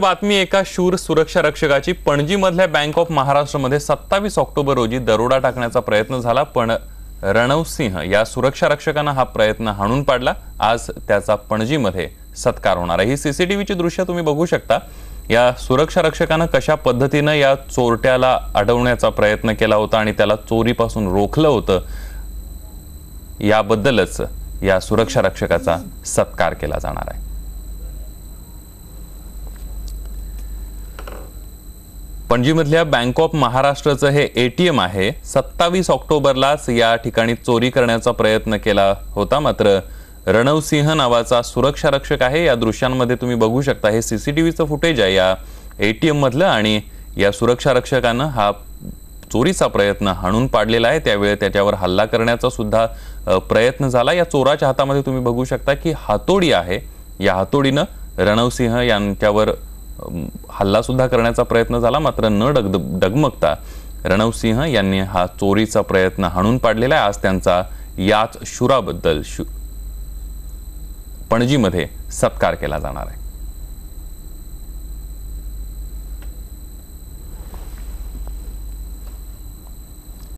बातमी एका शूर सुरक्षा रक्षकाची पणजीमधल्या बँक ऑफ महाराष्ट्रमध्ये सत्तावीस ऑक्टोबर रोजी दरोडा टाकण्याचा प्रयत्न झाला पण रणव सिंह या सुरक्षा रक्षकानं हा प्रयत्न हाणून पाडला. आज त्याचा पणजीमध्ये सत्कार होणार आहे. ही सीसीटीव्हीची दृश्य तुम्ही बघू शकता. या सुरक्षा रक्षकानं कशा पद्धतीनं या चोरट्याला अडवण्याचा प्रयत्न केला होता आणि त्याला चोरीपासून रोखलं होतं याबद्दलच या सुरक्षा रक्षकाचा सत्कार केला जाणार आहे. पणजीमधल्या बँक ऑफ महाराष्ट्राचं हे ए टी एम आहे सत्तावीस ऑक्टोबरलाच या ठिकाणी चोरी करण्याचा प्रयत्न केला होता. मात्र रणवसिंह नावाचा सुरक्षा रक्षक आहे. या दृश्यांमध्ये तुम्ही बघू शकता हे सी सी टी व्हीचं फुटेज आहे. या ए टी एममधलं आणि या सुरक्षा रक्षकानं हा चोरीचा प्रयत्न हाणून पाडलेला आहे. त्यावेळी त्याच्यावर हल्ला करण्याचा सुद्धा प्रयत्न झाला. या चोराच्या हातामध्ये तुम्ही बघू शकता की हातोडी आहे. या हातोडीनं रणवसिंह यांच्यावर हल्लासुद्धा हल्ला सुद्धा करण्याचा प्रयत्न झाला मात्र न डग डगमगता रणवसिंह यांनी हा चोरीचा प्रयत्न हाणून पाडलेला आहे. आज त्यांचा याच शुराबद्दल शु पणजीमध्ये सत्कार केला जाणार आहे.